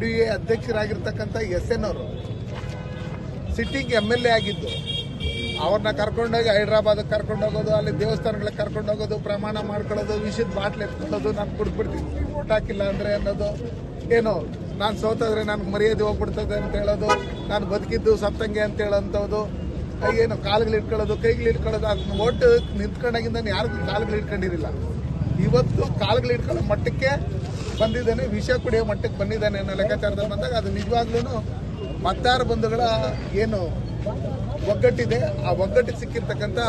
D A ಅಧ್ಯಕ್ಷರಾಗಿರ್ತಕ್ಕಂಥ S N ಅವರು sitting M L A ಆಗಿದ್ದು, ಅವ್ರನ್ನ ಕರ್ಕೊಂಡೋಗಿ ಹೈದ್ರಾಬಾದಿಗೆ ಕರ್ಕೊಂಡೋಗೋದು, ಅಲ್ಲಿ ದೇವಸ್ಥಾನಗಳಿಗೆ ಕರ್ಕೊಂಡೋಗೋದು, ಪ್ರಮಾಣ ಮಾಡ್ಕೊಳ್ಳೋದು ವಿಷಯದ ಬಾಟ್ಲ್ ಎತ್ಕೊಳ್ಳೋದು, ನಾನು ಕುಡ್ಬಿಡ್ತೀನಿ ಓಟ್ ಹಾಕಿಲ್ಲ ಅಂದ್ರೆ ಅನ್ನೋದು ಏನು, ನಾನು ಸೋತಂದ್ರೆ ನನ್ಗೆ ಮರ್ಯಾದೆ ಹೋಗ್ಬಿಡ್ತದೆ ಅಂತ ಹೇಳೋದು, ನಾನು ಬದುಕಿದ್ದು ಸತ್ತಂಗೆ ಅಂತ ಹೇಳೋಂಥದ್ದು ಏನು ಕಾಲುಗಳು ಇಟ್ಕೊಳ್ಳೋದು ಕೈಗಳು ಇಟ್ಕೊಳ್ಳೋದು ಅದನ್ನ ಒಟ್ಟು ನಿಂತ್ಕೊಂಡಾಗಿಂದ ಯಾರಿಗೂ ಕಾಲುಗಳು ಇಟ್ಕೊಂಡಿರಲಿಲ್ಲ ಇವತ್ತು ಕಾಲುಗಳು ಇಟ್ಕೊಳ್ಳೋ ಮಟ್ಟಕ್ಕೆ ಬಂದಿದ್ದಾನೆ, ವಿಷ ಕುಡಿಯೋ ಮಟ್ಟಕ್ಕೆ ಬಂದಿದ್ದಾನೆ ಅನ್ನೋ ಲೆಕ್ಕಾಚಾರದಲ್ಲಿ ಬಂದಾಗ ಅದು ನಿಜವಾಗ್ಲೂ ಮತದಾರ ಬಂಧುಗಳ ಏನು ಒಗ್ಗಟ್ಟಿದೆ, ಆ ಒಗ್ಗಟ್ಟಿಗೆ ಸಿಕ್ಕಿರ್ತಕ್ಕಂಥ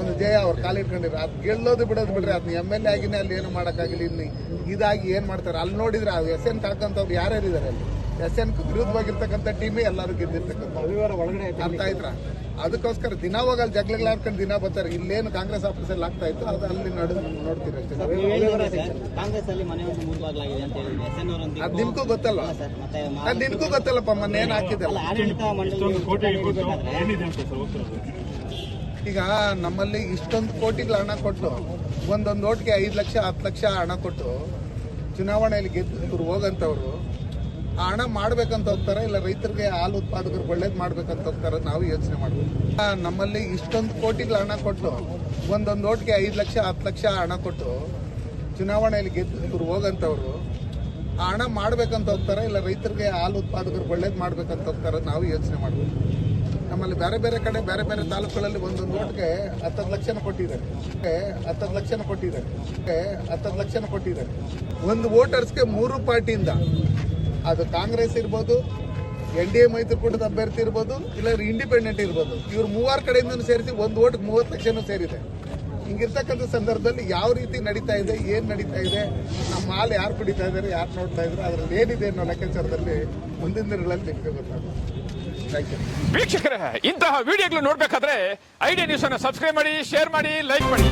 ಒಂದು ಜಯ ಅವ್ರು ಕಾಲಿಟ್ಕೊಂಡಿರೋ ಅದು ಗೆಲ್ಲೋದು ಬಿಡೋದು ಬಿಡ್ರಿ ಅದನ್ನ ಎಂ ಎಲ್ ಎ ಆಗಿನೇ ಅಲ್ಲಿ ಏನು ಮಾಡೋಕ್ಕಾಗಲಿ ಇಲ್ಲಿ. ಇದಾಗಿ ಏನು ಮಾಡ್ತಾರೆ? ಅಲ್ಲಿ ನೋಡಿದ್ರೆ ಆ ಎಸ್ ಎನ್ ಕಳ್ಕೊಂತವ್ರು ಯಾರ್ಯಾರಿದ್ದಾರೆ ಅಲ್ಲಿ? ಎಸ್ ಎನ್ ವಿರುದ್ಧವಾಗಿರ್ತಕ್ಕಂಥ ಟೀಮೇ ಎಲ್ಲರೂ ಗೆದ್ದಿರ್ತಕ್ಕಂಥ ಒಳಗಡೆ ಅರ್ಥ ಆಯ್ತಾ ಅದಕ್ಕೋಸ್ಕರ ದಿನ ಹೋಗಲ್ಲಿ ಜಗಳಗಳಾಡ್ಕೊಂಡು ದಿನ ಬರ್ತಾರೆ. ಇಲ್ಲೇನು ಕಾಂಗ್ರೆಸ್ ಆಫೀಸಲ್ಲಿ ಆಗ್ತಾ ಇತ್ತು ಅದು ಅಲ್ಲಿ ನಡು ನೋಡ್ತೀರಿ ಅಷ್ಟೇ. ಅದು ನಿಮ್ಗೂ ಗೊತ್ತಲ್ಲ? ಅದು ನಿನ್ಗೂ ಗೊತ್ತಲ್ಲಪ್ಪ ಮೊನ್ನೆ ಏನು ಹಾಕಿದ್ದಲ್ಲ ಈಗ ನಮ್ಮಲ್ಲಿ ಇಷ್ಟೊಂದು ಕೋಟಿಗಳ ಹಣ ಕೊಟ್ಟು ಒಂದೊಂದು ಓಟ್ಗೆ ಐದು ಲಕ್ಷ ಹತ್ತು ಲಕ್ಷ ಹಣ ಕೊಟ್ಟು ಚುನಾವಣೆಯಲ್ಲಿ ಗೆದ್ದು ಹೋಗಂತವ್ರು. ಆ ಹಣ ಮಾಡ್ಬೇಕಂತ ಹೋಗ್ತಾರೆ ಇಲ್ಲ ರೈತರಿಗೆ ಹಾಲು ಉತ್ಪಾದಕರು ಒಳ್ಳೇದು ಮಾಡ್ಬೇಕಂತ ಹೋಗ್ತಾರೆ ನಾವು ಯೋಚನೆ ಮಾಡ್ಬೋದು ಆ, ನಮ್ಮಲ್ಲಿ ಇಷ್ಟೊಂದು ಕೋಟಿಗಳ ಹಣ ಕೊಟ್ಟು ಒಂದೊಂದು ಓಟ್ಗೆ ಐದು ಲಕ್ಷ ಹತ್ತು ಲಕ್ಷ ಹಣ ಕೊಟ್ಟು ಚುನಾವಣೆಯಲ್ಲಿ ಗೆದ್ದು ಹೋಗಂತವ್ರು ಆ ಹಣ ಮಾಡ್ಬೇಕಂತ ಹೋಗ್ತಾರೆ ಇಲ್ಲ ರೈತರಿಗೆ ಹಾಲು ಉತ್ಪಾದಕರು ಒಳ್ಳೇದು ಮಾಡ್ಬೇಕಂತ ಹೋಗ್ತಾರೆ ನಾವು ಯೋಚನೆ ಮಾಡ್ಬೋದು ನಮ್ಮಲ್ಲಿ ಬೇರೆ ಬೇರೆ ಕಡೆ ಬೇರೆ ಬೇರೆ ತಾಲೂಕುಗಳಲ್ಲಿ ಒಂದೊಂದು ಓಟ್ಗೆ ಹತ್ತತ್ತು ಲಕ್ಷನ ಕೊಟ್ಟಿದ್ದಾರೆ. ಹತ್ತತ್ತು ಲಕ್ಷನ ಕೊಟ್ಟಿದ್ದಾರೆ. ಹತ್ತತ್ತು ಲಕ್ಷನ ಕೊಟ್ಟಿದ್ದಾರೆ. ಒಂದು ವೋಟರ್ಸ್ಗೆ ಮೂರು ಪಾರ್ಟಿಯಿಂದ ಅದು ಕಾಂಗ್ರೆಸ್ ಇರ್ಬೋದು, ಎನ್ ಡಿ ಎ ಮೈತ್ರಿಕೂಟದ ಅಭ್ಯರ್ಥಿ ಇರ್ಬೋದು, ಇಲ್ಲ ಇಂಡಿಪೆಂಡೆಂಟ್ ಇರ್ಬೋದು. ಇವ್ರು ಮೂವಾರು ಕಡೆಯಿಂದ ಸೇರಿಸಿ ಒಂದು ಓಟ್ ಮೂವತ್ತು ಲಕ್ಷನೂ ಸೇರಿದೆ. ಹಿಂಗಿರ್ತಕ್ಕಂಥ ಸಂದರ್ಭದಲ್ಲಿ ಯಾವ ರೀತಿ ನಡೀತಾ ಇದೆ, ಏನು ನಡೀತಾ ಇದೆ, ನಮ್ಮ ಹಾಲು ಯಾರು ಕುಡಿತಾ ಇದ್ದಾರೆ ಯಾರು ನೋಡ್ತಾ ಇದ್ದಾರೆ ಅದರಲ್ಲಿ ಏನಿದೆ ಅನ್ನೋ ಲೆಕ್ಕಾಚಾರದಲ್ಲಿ ಮುಂದಿನ ದಿನಗಳಲ್ಲಿ ನಿಮಗೆ ಗೊತ್ತಾಗುತ್ತೆ. ವೀಕ್ಷಕರೇ, ಇಂತಹ ವಿಡಿಯೋಗಳು ನೋಡ್ಬೇಕಾದ್ರೆ ಐಡಿಯಾ ನ್ಯೂಸ್ ಅನ್ನು ಸಬ್ಸ್ಕ್ರೈಬ್ ಮಾಡಿ ಶೇರ್ ಮಾಡಿ ಲೈಕ್ ಮಾಡಿ.